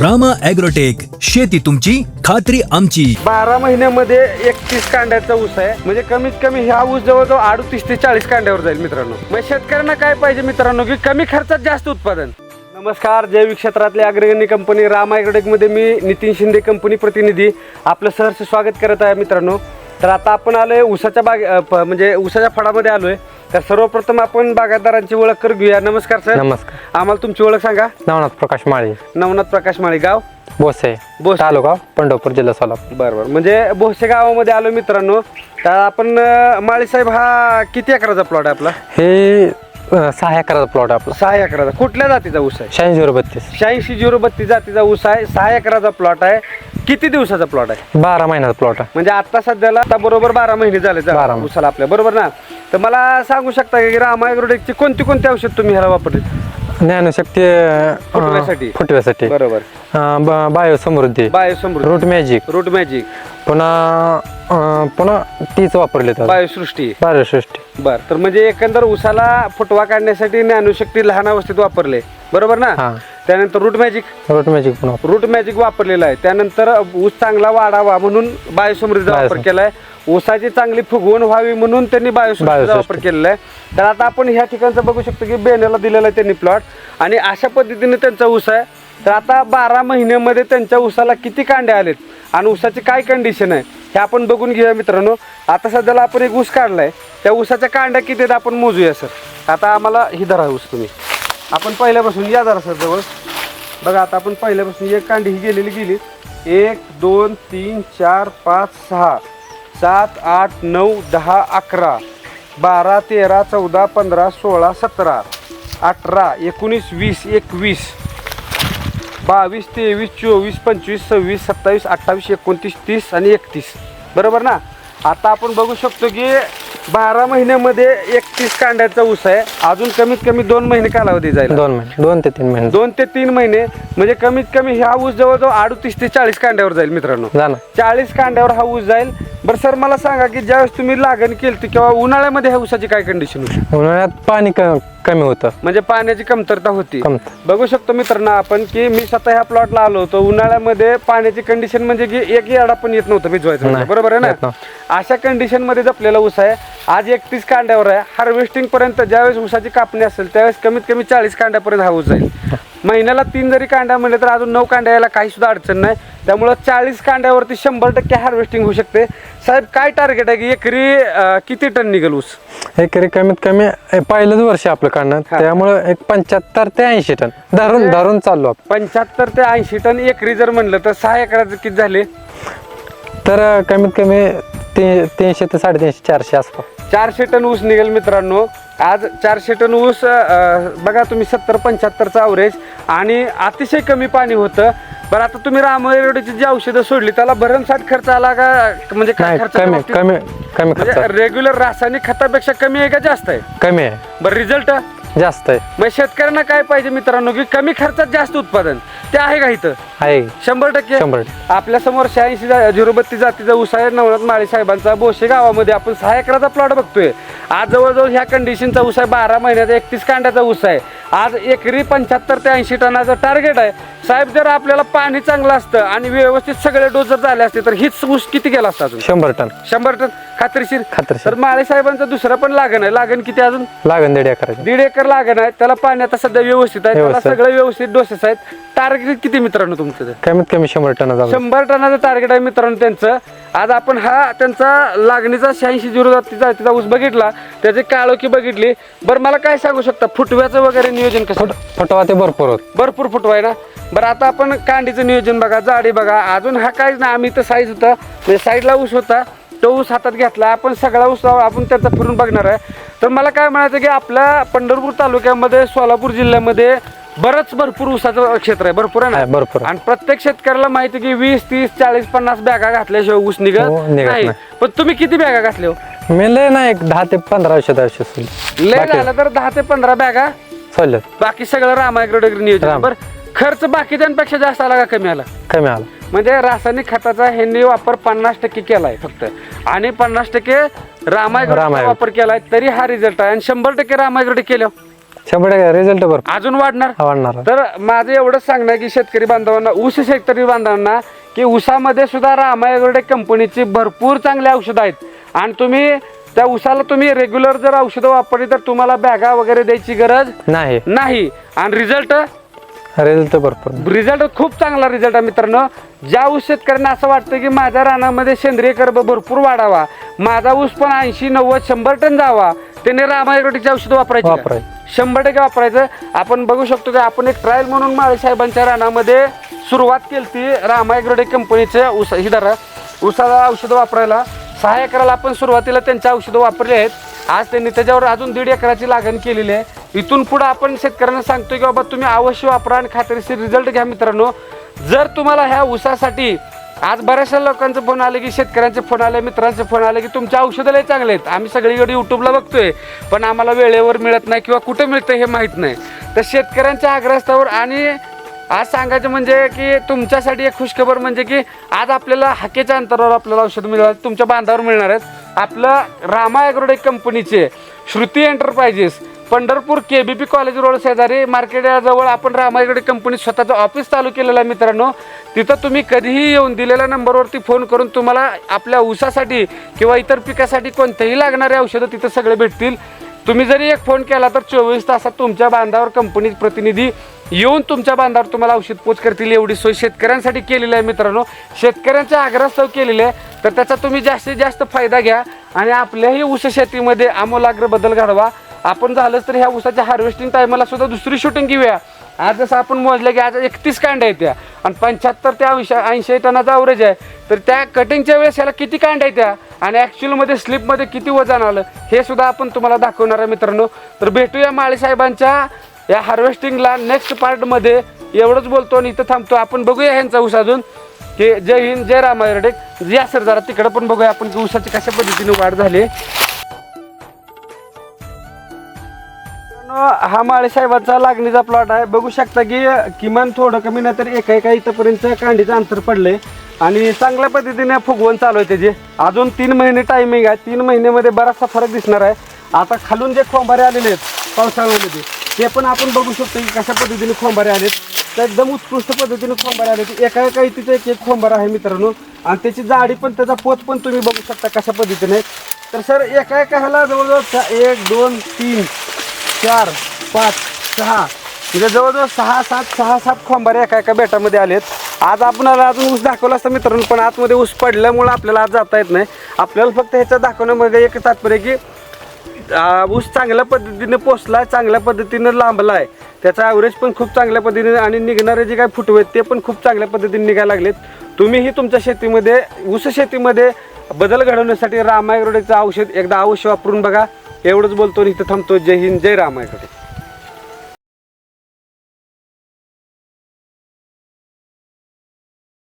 Rama agrotech शेती तुमची खात्री आमची. बारा महिन्यामध्ये एकतीस कांड्याचा ऊस आहे. म्हणजे कमीत कमी ह्या ऊस जवळजवळ अडतीस ते चाळीस कांड्यावर जाईल मित्रांनो. मग शेतकऱ्यांना काय पाहिजे मित्रांनो? की कमी खर्चात जास्त उत्पादन. नमस्कार जैविक क्षेत्रातल्या अग्रगण्य कंपनी रामा मध्ये मी नितीन शिंदे कंपनी प्रतिनिधी. आपलं सहर्ष स्वागत करत आहे मित्रांनो. तर आता आपण आलोय ऊसाच्या बाग म्हणजे ऊसाच्या फळामध्ये आलोय. तर सर्वप्रथम आपण बागायतदारांची ओळख करून घेऊया. नमस्कार सर. नमस्कार. आम्हाला तुमची ओळख सांगा. नवनाथ प्रकाश माळी. नवनाथ प्रकाश माळी गाव? बोसे बोसे. तालुका पंढरपूर जिल्हा सोलापूर. बरं बरं म्हणजे बोसे गावामध्ये आलो मित्रांनो. तर आपण माळी साहेब हा किती एकराचा प्लॉट आहे आपला? हे अं, सहा एकराचा प्लॉट आपला. सहा एकराचा. कुठल्या जातीचा ऊस आहे? शहाऐंशी झिरो बत्तीस. शहाऐंशी झिरो बत्तीस जातीचा ऊस आहे. सहा एकराचा प्लॉट आहे. किती दिवसाचा प्लॉट आहे? बारा महिन्याचा प्लॉट आहे. म्हणजे आता सध्याला आता बरोबर बारा महिने झाले बारा. ऊसाला आपल्या. बरोबर ना? तर मला सांगू शकता का की रामायग्रोडेकची कोणती कोणती औषध तुम्ही ह्याला वापरली ज्ञानशक्ती अं, फुटव्यासाठी. फुटव्यासाठी. बरोबर. अं, ब- bio Samruddhi Biosamruddhi. Root magic. Root magic. पुन्हा अं, पुन्हा तीच वापरले तर बायोसृष्टी. बायोसृष्टी. बर तर म्हणजे एकंदर ऊसाला फुटवा काढण्यासाठी ज्ञानशक्ती लहान अवस्थेत वापरले. बरोबर ना? हा. त्यानंतर रूट मॅजिक रूट मॅजिक पण वापर रूट मॅजिक वापरलेला आहे. त्यानंतर ऊस चांगला वाढावा म्हणून बायोसमृद्धीचा वापर केलाय. ऊसाची चांगली फुगवण व्हावी म्हणून त्यांनी बायोसमृद्धीचा बायोसृष्टी. वापर केलेला आहे. तर आता आपण ह्या ठिकाणचं बघू शकतो की बेण्याला दिलेला आहे त्यांनी प्लॉट आणि अशा पद्धतीने त्यांचा ऊस आहे. तर आता बारा महिन्यामध्ये त्यांच्या ऊसाला किती कांडे आलेत? आणि ऊसाची काय कंडिशन आहे? हे आपण बघून घेऊया मित्रांनो. आता सध्याला आपण एक ऊस काढलाय. त्या ऊसाच्या कांड्या किती आहेत आपण मोजूया सर. आता आम्हाला ही धरा ऊस तुम्ही. आपण पहिल्यापासून या जरा सर जवळ. बघा आता आपण पहिल्यापासून एक कांडी ही गेलेली गेली. एक दोन तीन चार पाच सहा सात आठ नऊ दहा अकरा बारा तेरा चौदा पंधरा सोळा सतरा अठरा एकोणीस वीस एकवीस बावीस तेवीस चोवीस पंचवीस सव्वीस सत्तावीस अठ्ठावीस एकोणतीस तीस आणि एकतीस. बरोबर ना? आता आपण बघू शकतो की बारा महिन्यामध्ये एकतीस कांड्याचा ऊस आहे. अजून कमीत कमी दोन महिने कालावधी जाईल. दोन महिने. दोन ते तीन महिने. दोन ते तीन महिने. म्हणजे कमीत कमी ह्या ऊस जवळजवळ अडतीस ते चाळीस कांड्यावर जाईल मित्रांनो. चाळीस कांड्यावर हा ऊस जाईल. बरं सर मला सांगा की ज्यावेळेस तुम्ही लागण केली किंवा उन्हाळ्यामध्ये ह्या ऊसाची काय कंडिशन होती? उन्हाळ्यात पाणी कमी होतं. म्हणजे पाण्याची कमतरता होती. बघू शकतो मित्रांनो आपण की मी स्वतः ह्या प्लॉटला आलो होतो. उन्हाळ्यामध्ये पाण्याची कंडिशन म्हणजे की एक येडा पण येत नव्हतं भिजवायचं म्हणजे. नाही, बरोबर आहे येत ना अशा कंडिशनमध्ये जपलेला ऊस आहे. आज एकतीस कांड्यावर आहे. हार्वेस्टिंग पर्यंत ज्यावेळेस ऊसाची कापणी असेल त्यावेळेस कमीत कमी चाळीस कांड्यापर्यंत हा ऊस जाईल. महिन्याला तीन जरी कांड्या म्हणले तर अजून नऊ कांड्या यायला काही सुद्धा अडचण नाही. त्यामुळं चाळीस कांड्यावरती शंभर टक्के हार्वेस्टिंग होऊ शकते. साहेब काय टार्गेट आहे की एकरी अं, किती टन निघेल ऊस? एकरी कमीत कमी हे पहिलंच वर्ष आपलं काढणं. त्यामुळं एक पंच्याहत्तर ते ऐंशी टन. धरून धरून चाललो आपण. पंच्याहत्तर ते ऐंशी टन एकरी जर म्हणलं तर सहा एकराचे किती झाले? तर अं, कमीत कमी ते तीनशे ते साडेतीनशे चारशे आसपास. चारशे टन ऊस निघेल मित्रांनो. आज चारशे टन ऊस अं, बघा तुम्ही सत्तर पंच्याहत्तरचा अवरेज आणि अतिशय कमी पाणी होतं. बरं आता तुम्ही रामरेवडीची जी औषधं सोडली त्याला भरमसाठ खर्च आला का? म्हणजे काय नाही खर्च कमी कमी कमी खर्च. म्हणजे रेग्युलर रासायनिक खतापेक्षा कमी आहे का जास्त आहे? कमी आहे. बरं रिझल्ट जास्त आहे. मग शेतकऱ्यांना काय पाहिजे मित्रांनो? की कमी खर्चात जास्त उत्पादन. ते आहे का इथं? आहे. शंभर टक्के. शंभर टक्के. आपल्यासमोर शहाऐंशी झिरो बत्तीस जातीचा ऊस आहे नवनाथ माळी साहेबांचा बोशे गावामध्ये आपण सहा एकराचा प्लॉट बघतोय. आज जवळजवळ ह्या कंडिशनचा ऊस आहे बारा महिन्याचा एकतीस कांड्याचा ऊस आहे आज एकरी पंच्याहत्तर ते ऐंशी टनाचं टार्गेट आहे. साहेब जर आपल्याला पाणी चांगलं असतं आणि व्यवस्थित सगळे डोस जर झाले असते तर हीच ऊस किती गेला असता अजून? शंभर टन. शंभर टन. खात्रीशीर. खात्रीशीर. तर माळे साहेबांचं दुसरं पण लागण आहे. लागण किती अजून? लागण दीड एकराचे दीड एकर लागण आहे. त्याला पाणी आता सध्या व्यवस्थित आहे. त्याला व्यवस्थित. सगळे व्यवस्थित डोसेस आहेत. टार्गेट किती मित्रांनो तुमचं ते? कमीत कमी शंभर टन शंभर टनाचं टार्गेट आहे मित्रांनो त्यांचं. आज आपण हा त्यांचा लागणीचा शहाऐंशी झिरो जातीचा तिचा ऊस बघितला. त्याची काळोखी बघितली. बरं मला काय सांगू शकता? फुटव्याचं वगैरे नियोजन कसं? फुटवा ते भरपूर होत. भरपूर फुटवा आहे ना? बरं आता आपण कांडीचं नियोजन बघा जाडी बघा. अजून हा काहीच ना आम्ही तर साईज होता. म्हणजे साईडला ऊस होता. तो ऊस हातात घेतला आपण सगळा ऊस आपण त्याचा फिरून बघणार आहे तर मला काय म्हणायचं की आपल्या पंढरपूर तालुक्यामध्ये सोलापूर जिल्ह्यामध्ये बरंच भरपूर ऊसाचं क्षेत्र आहे भरपूर आहे ना भरपूर. आणि प्रत्येक शेतकऱ्याला माहिती की वीस तीस चाळीस पन्नास बॅगा घातल्याशिवाय ऊस हो, निघत निघत नाही नाही. पण तुम्ही किती बॅगा घातल्या हो? मी लय ना एक दहा ते पंधरा औषध औषध लय झालं तर दहा ते पंधरा बॅगा चाललं बाकी सगळं रामायग्रोड नियोजन. बरं खर्च बाकीच्यांपेक्षा जास्त आला का कमी आला? कमी आला. म्हणजे रासायनिक खताचा ह्यांनी वापर पन्नास टक्के केलाय फक्त. आणि पन्नास टक्के रामायग्रोडचा रामायग्रो. वापर केलाय तरी हा रिझल्ट आहे. आणि शंभर टक्के रामायग्रोड केलं शंभर टक्के रिझल्ट अजून वाढणार? वाढणार. तर माझं एवढंच सांगणं आहे की शेतकरी बांधवांना ऊस शेतकरी बांधवांना की ऊसामध्ये सुद्धा रामायगडे कंपनीची भरपूर चांगली औषधं आहेत. आणि तुम्ही त्या ऊसाला तुम्ही रेग्युलर जर औषधं वापरली तर तुम्हाला बॅगा वगैरे द्यायची गरज नाही. नाही. आणि रिझल्ट रिझल्ट भरपूर. रिझल्ट खूप चांगला रिझल्ट आहे मित्रांनो. ज्या ऊस शेतकऱ्यांना असं वाटतं की माझ्या रानामध्ये सेंद्रिय कर्ब भरपूर वाढावा माझा ऊस पण ऐंशी नव्वद शंभर टन जावा त्याने रामायग्रोटिकची औषधं वापरायची. शंभर टक्के वापरायचं. आपण बघू शकतो की आपण एक ट्रायल म्हणून माळे साहेबांच्या रानामध्ये सुरुवात केली ती रामायग्रोटिक कंपनीचे ऊस ही धरा ऊसाला औषधं वापरायला. सहा एकराला आपण सुरुवातीला त्यांच्या औषधं वापरली आहेत. आज त्यांनी त्याच्यावर अजून दीड एकराची लागण केलेली आहे. इथून पुढे आपण शेतकऱ्यांना सांगतो की बाबा तुम्ही अवश्य वापरा आणि खात्रीशीर रिझल्ट घ्या मित्रांनो. जर तुम्हाला ह्या ऊसासाठी आज बऱ्याचशा लोकांचं फोन आले की शेतकऱ्यांचे फोन आले मित्रांचे फोन आले की तुमच्या औषधालय चांगले आहेत. आम्ही सगळीकडे युट्यूबला बघतोय पण आम्हाला वेळेवर मिळत नाही किंवा कुठं मिळतं हे माहीत नाही. तर शेतकऱ्यांच्या आग्रस्तावर आणि आज सांगायचं म्हणजे की तुमच्यासाठी एक खुशखबर म्हणजे की आज आपल्याला हाकेच्या अंतरावर आपल्याला औषध मिळणार तुमच्या बांधावर मिळणार आहेत. आपलं रामा ॲग्रोडेक कंपनीचे Shruti enterprises Pandharpur K B P college road शेजारी मार्केटजवळ आपण रामायगडे कंपनी स्वतःचं ऑफिस चालू केलेलं आहे मित्रांनो. तिथं तुम्ही कधीही येऊन दिलेल्या नंबरवरती फोन करून तुम्हाला आपल्या ऊसासाठी किंवा इतर पिकासाठी कोणतेही लागणारे औषधं तिथं सगळे भेटतील. तुम्ही जरी एक फोन केला तर चोवीस तासात तुमच्या बांधावर कंपनी प्रतिनिधी येऊन तुमच्या बांधावर तुम्हाला औषध पोच करतील. एवढी सोय शेतकऱ्यांसाठी केलेली आहे मित्रांनो. शेतकऱ्यांच्या आग्रहास्तव केलेली आहे. तर त्याचा तुम्ही जास्तीत जास्त फायदा घ्या आणि आपल्याही ऊस शेतीमध्ये आमूलाग्र बदल घडवा. आपण झालंच तर ह्या ऊसाच्या हार्वेस्टिंग टायमाला सुद्धा दुसरी शूटिंग घेऊया. आज जसं आपण मोजलं की आज एकतीस कांड्या आहेत त्या. आणि पंच्याहत्तर त्या ऐंशी ऐंशी टनाचा अवरेज आहे. तर त्या कटिंगच्या वेळेस याला किती कांड्या आहेत त्या? आणि ॲक्च्युअलमध्ये स्लिपमध्ये किती वजन आलं? हे सुद्धा आपण तुम्हाला दाखवणार आहे मित्रांनो. तर भेटूया माळेसाहेबांच्या या हार्वेस्टिंगला नेक्स्ट पार्टमध्ये एवढंच बोलतो आणि इथं थांबतो. आपण बघूया ह्यांचा ऊस अजून. की जय हिंद जय रामायरडे या सर जरा तिकडं पण बघूया आपण की ऊसाची कशा पद्धतीने वाढ झाली. हा माळे साहेबांचा लागणीचा प्लॉट आहे. बघू शकता की किमान थोडं कमी नाही तर एका एका इथंपर्यंत कांडीचं अंतर पडलंय. आणि चांगल्या पद्धतीने फुगवण चालू आहे त्याचे. अजून तीन महिने टायमिंग आहे. तीन महिन्यामध्ये बराचसा फरक दिसणार आहे. आता खालून जे खोंबारे आलेले आहेत पावसाळ्यामध्ये ते पण आपण बघू शकतो की कशा पद्धतीने खोंबारे आलेत. तर एकदम उत्कृष्ट पद्धतीने खोंबारे आले एका एका इथेचं एक एक खोंबार आहे मित्रांनो. आणि त्याची जाडी पण त्याचा पोत पण तुम्ही बघू शकता कशा पद्धतीने. तर सर एका एका ह्याला जवळजवळ एक दोन तीन चार पाच सहा. म्हणजे जवळजवळ सहा सात सहा सात खोंबारे एका एका बेटामध्ये आलेत. आज आपणाला अजून ऊस दाखवला असता मित्रांनो पण आतमध्ये ऊस पडल्यामुळं आपल्याला आज जाता येत नाही. आपल्याला फक्त ह्याच्या दाखवण्यामध्ये एक तात्पर्य की ऊस चांगल्या पद्धतीने पोचला चांगल्या पद्धतीनं लांबला आहे त्याचा ॲव्हरेज पण खूप चांगल्या पद्धतीने आणि निघणारे जे काय फुटवे आहेत ते पण खूप चांगल्या पद्धतीने निघायला लागलेत. तुम्हीही तुमच्या शेतीमध्ये ऊस शेतीमध्ये बदल घडवण्यासाठी रामायग्रोडेचं औषध एकदा अवश्य वापरून बघा. एवढंच बोलतो आणि इथं थांबतो. जय हिंद जय रामायग्रोडे